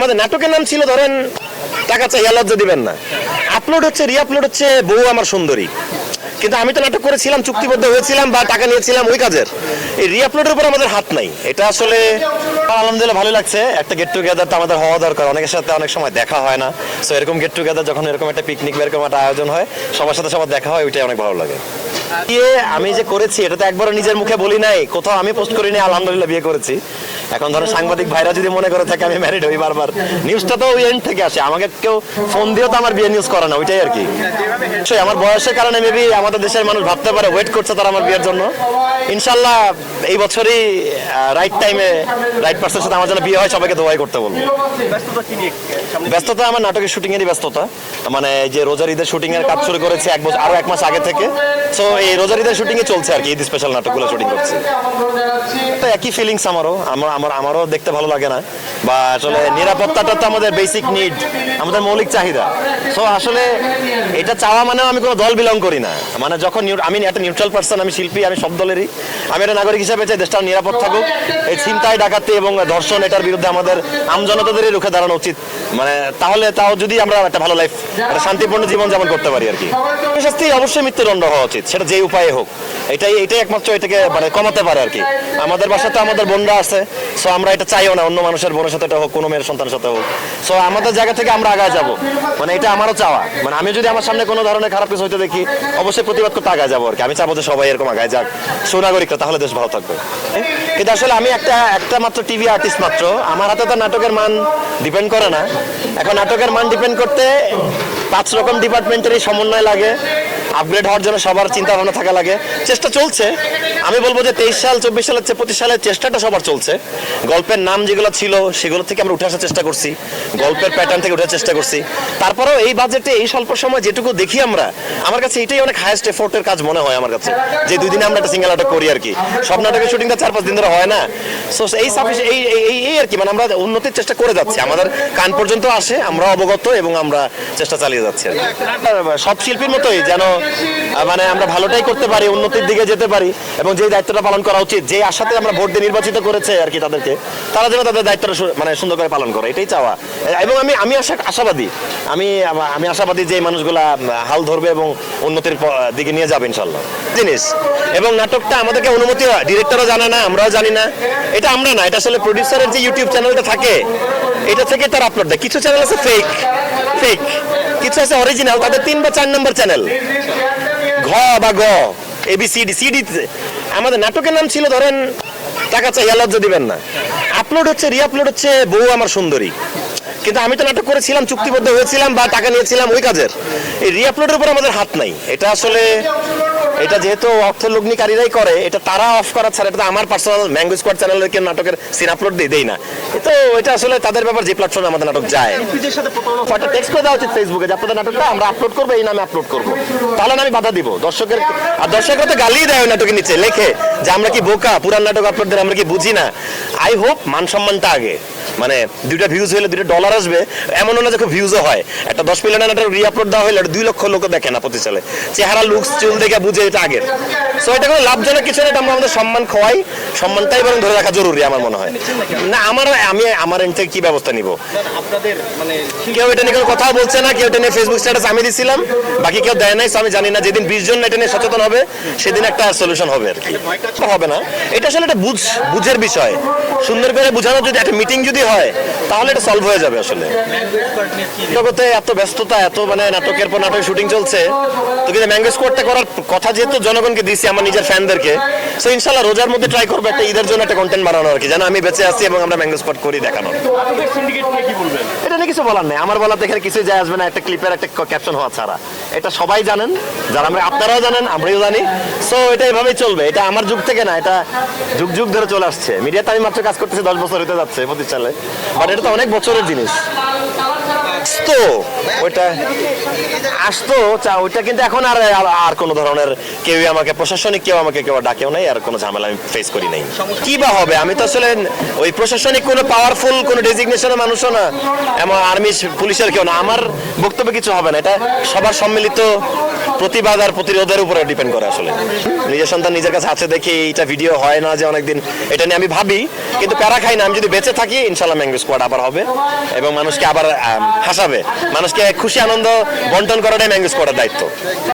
আমাদের নাটকের নাম ছিল, ধরেন, টাকা চাই লজ্জা দিবেন না। আপলোড হচ্ছে রিআপলোড হচ্ছে, বউ আমার সুন্দরী। কিন্তু আমি তো নাটক করেছিলাম, চুক্তিবদ্ধ হয়েছিলাম বা টাকা নিয়েছিলাম ওই কাজের। এই রিআপলোডের উপর আমাদের হাত নাই। এটা আসলে আলহামদুলিল্লাহ ভালো লাগছে। একটা গেট টুগেদার তো আমাদের হওয়া দরকার। অনেকের সাথে অনেক সময় দেখা হয় না। সো এরকম গেট টুগেদার যখন এরকম একটা পিকনিক বা এরকম একটা আয়োজন হয়, সবার সাথে সবার দেখা হয়, ওইটাই অনেক ভালো লাগে। বিয়ে আমি যে করেছি, এটা তো একবারও নিজের মুখে বলি নাই। কোথাও আমি পোস্ট করিনি, আলহামদুলিল্লাহ বিয়ে করেছি। এখন ধরো সাংবাদিক ভাইরা যদি মনে করে থাকে, আমি ম্যারিড হই বারবার। নিউজটা তো ওই এন্ড থেকে আসে। আমাকে কেউ ফোন দিয়েও তো আমার বিয়ে নিউজ করে না, ওইটাই আর কি। আমার বয়সের কারণে মেবি আমাদের দেশের মানুষ ভাবতে পারে ওয়েট করছে তারা আমার বিয়ের জন্য। ইনশাল্লাহ এই বছরই রাইট টাইমে রাইট পার্সনের সাথে আমার জন্য বিয়ে হয় সবাইকে দোয়াই করতে বলব। ব্যস্ততা আমার নাটকের শুটিং এরই ব্যস্ততা। মানে যে রোজার ঈদের শুটিং এর কাজ শুরু করেছে এক বছর আরও এক মাস আগে থেকে। তো এই রোজার ঈদের শুটিং এ চলছে আর কি ঈদ স্পেশাল নাটকগুলো শুটিং করছে। তো একই ফিলিংস আমারও আমার আমার আমারও দেখতে ভালো লাগে না। বা আসলে নিরাপত্তাটা তো আমাদের বেসিক নিড আমাদের মৌলিক চাহিদা। সো আসলে এটা চাওয়া মানেও আমি কোনো দল বিলং করি না। মানে যখন আমি একটা নিউট্রাল পার্সন আমি শিল্পী আমি সব দলেরই। আমি একটা নাগরিক হিসেবে চাই দেশটা নিরাপদ থাকুক, এই ছিনতাই, ডাকাতি এবং ধর্ষণ, এটার বিরুদ্ধে আমাদের আমজনতাদেরই রুখে দাঁড়ানো উচিত। মানে তাহলে তাও যদি আমরা একটা ভালো লাইফ একটা শান্তিপূর্ণ জীবন যাপন করতে পারি আর কি। শাস্তি অবশ্যই মৃত্যুদণ্ড হওয়া উচিত, সেটা যে উপায়ে হোক। এটাই এটাই একমাত্র এটাকে মানে কমাতে পারে আর কি। আমাদের বাসাতে আমাদের বোনরা আছে সো আমরা এটা চাইও না, অন্য মানুষের বোনের সাথে এটা হোক, কোনো মেয়ের সন্তানের সাথে হোক। সো আমাদের জায়গা থেকে আমরা আগায় যাব। মানে এটা আমারও চাওয়া। মানে আমি যদি আমার সামনে কোনো ধরনের খারাপ কিছু হইতে দেখি, অবশ্যই প্রতিবাদ করতে আগায় যাব আর কি। আমি চাবো যে সবাই এরকম আগায় যাক। সুনাগরিকরা, তাহলে দেশ ভালো থাকবে কিন্তু আসলে আমি একটা একটা মাত্র টিভি আর্টিস্ট মাত্র। আমার হাতে তো নাটকের মান ডিপেন্ড করে না। এখন নাটকের মান ডিপেন্ড করতে পাঁচ রকম ডিপার্টমেন্টেরই সমন্বয় লাগে। আপগ্রেড হওয়ার জন্য সবার চিন্তা ভাবনা থাকা লাগে। চেষ্টা চলছে। আমি বলব যে তেইশ সাল, চব্বিশ সালের চেয়ে পঁচিশ সালের চেষ্টাটা সবার চলছে। গল্পের নাম যেগুলো ছিল, সেগুলো থেকে আমরা উঠে আসার চেষ্টা করছি। গল্পের প্যাটার্ন থেকে উঠার চেষ্টা করছি। তারপরেও এই বাজেটে এই স্বল্প সময় যেটুকু দেখি আমরা, আমার কাছে এটাই অনেক হাইয়েস্ট এফোর্টের কাজ মনে হয় আমার কাছে। যে দুই দিনে আমরা একটা সিঙ্গেল নাটক করি আর কি। সব নাটকের শুটিংটা চার পাঁচ দিন ধরে হয় না। সো এই এই, এই- আর কি। মানে আমরা উন্নতির চেষ্টা করে যাচ্ছি। আমাদের কান পর্যন্ত আসে, আমরা অবগত এবং আমরা চেষ্টা চালিয়ে যাচ্ছি। সব শিল্পীর মতোই যেন মানে আমরা ভালোটাই করতে পারি, উন্নতির দিকে যেতে পারি এবং যে দায়িত্বটা পালন করা উচিত যে আশাতে আমরা ভোট দিয়ে নির্বাচিত করেছে আর কি তাদেরকে, তারা যেন তাদের দায়িত্বটা মানে সুন্দর করে পালন করে, এটাই চাওয়া। এবং আমি আমি আশা আশাবাদী, আমি আমি আশাবাদী যে মানুষগুলা হাল ধরবে এবং উন্নতির দিকে নিয়ে যাবে ইনশাল্লাহ জিনিস, এবং নাটকটা আমাদেরকে অনুমতি হয়, ডিরেক্টরও জানে না, আমরাও জানি না, এটা আমরা না, এটা আসলে প্রডিউসারের যে ইউটিউব চ্যানেলটা থাকে, এটা থেকে তার আপলোড দেয়। কিছু চ্যানেল আছে ফেক ফেক কিছু আছে অরিজিনাল তাদের তিন বা চার নম্বর চ্যানেল ঘ বা গ এবিসিডি সিডি আমাদের নাটকের নাম ছিল, ধরেন, টাকা চাই লজ্জা দিবেন না। আপলোড হচ্ছে রিআপলোড হচ্ছে, বউ আমার সুন্দরী। কিন্তু আমি তো নাটক করেছিলাম, চুক্তিবদ্ধ হয়েছিলাম বা টাকা নিয়েছিলাম ওই কাজের। এই রিআপলোডের উপর আমাদের হাত নাই। এটা আসলে এটা যেহেতু অর্থ লগ্নিকারীরাই করে, এটা তারা অফ করা ছাড়া এটা আমার পার্সোনাল ম্যাঙ্গো স্কোয়াড চ্যানেলের কেউ নাটকের সিন আপলোড দিয়ে দেই না। তো এটা আসলে তাদের ব্যাপার, যে প্ল্যাটফর্মে আমাদের নাটক যায়। একটা টেক্সট করে দেওয়া উচিত ফেসবুকে যে আপনাদের নাটকটা আমরা আপলোড করব, এই নামে আপলোড করব। তাহলে আমি বাধা দিব। দর্শকের আর দর্শকরা তো গালিই দেয় নাটকের নিচে, লেখে যে আমরা কি বোকা, পুরান নাটক আপলোড দেন, আমরা কি বুঝি না। আই হোপ মান সম্মানটা আগে। মানে দুইটা ভিউজ হলে দুইটা ডলার আসবে এমন না যে খুব ভিউজও হয়। একটা দশ মিলিয়ন একটা রি আপলোড দেওয়া হলে দুই লক্ষ লোক দেখে না প্রতি চেহারা লুকস চুল দেখে বুঝে এটা আগের। সো এটা কোনো লাভজনক কিছু না, এটা আমরা আমাদের সম্মান খোয়াই। সম্মানটাই বরং ধরে রাখা জরুরি আমার মনে হয়। না আমার আমি আমার এন্ড থেকে কি ব্যবস্থা নিব? আপনাদের মানে কেউ এটা নিয়ে কথা বলছে না কেউ এটা নিয়ে ফেসবুক স্ট্যাটাস আমি দিছিলাম বাকি কেউ দেয় নাই আমি জানি না যেদিন বিশ জন এটা নিয়ে সচেতন হবে সেদিন একটা সলিউশন হবে আর কি। হবে না। এটা আসলে একটা বুঝ বুঝের বিষয়। সুন্দর করে বোঝানো যদি একটা মিটিং যদি হয় তাহলে এটা সলভ হয়ে যাবে আসলে। জগতে এত ব্যস্ততা এত মানে নাটকের পর নাটক শুটিং চলছে তো কিন্তু ম্যাঙ্গো স্কোয়াডটা করার কথা যেহেতু জনগণকে দিছি আমার নিজের ফ্যানদেরকে সো ইনশাল্লাহ রোজার মধ্যে ট্রাই করব একটা ঈদের জন্য একটা কন্টেন্ট বানানো আর কি যেন আমি বেঁচে আছি এবং আমরা ম্যাঙ্গো স্কোয়াড করি দেখানো। এটা নিয়ে কিছু বলার নেই আমার বলার দেখে কিছুই যায় আসবে না একটা ক্লিপের একটা ক্যাপশন হওয়া ছাড়া। এটা সবাই জানেন, যারা আমরা আপনারাও জানেন, আমরাও জানি। সো এটা এভাবেই চলবে। এটা আমার যুগ থেকে না, এটা যুগ যুগ ধরে চলে আসছে। মিডিয়াতে আমি মাত্র কাজ করতেছি, দশ বছর হতে যাচ্ছে প্রতিষ্ঠানে। বাট এটা তো অনেক বছরের জিনিস। আসতো, ওইটা আসতো চা ওইটা কিন্তু এখন আর, আর- কোনো ধরনের কেউই আমাকে, প্রশাসনিক কেউ আমাকে কেউ ডাকেও নাই, আর কোনো ঝামেলা আমি ফেস করি নাই। কি বা হবে? আমি তো আসলে ওই প্রশাসনিক কোনো পাওয়ারফুল কোনো ডেজিগনেশনের মানুষও না, এমন আর্মি পুলিশের কেউ না। আমার বক্তব্য কিছু হবে না। এটা সবার সম্মিলিত প্রতিবাদ আর প্রতিরোধের উপরে ডিপেন্ড করে আসলে। নিজের সন্তান নিজের কাছে আছে দেখি এইটা ভিডিও হয় না যে অনেকদিন, এটা নিয়ে আমি ভাবি, কিন্তু প্যারা খাই না। আমি যদি বেঁচে থাকি ইনশাল্লাহ ম্যাঙ্গো স্কোয়াড আবার হবে, এবং মানুষকে আবার হাসাবে। মানুষকে খুশি আনন্দ বন্টন করাটাই ম্যাঙ্গো করার দায়িত্ব।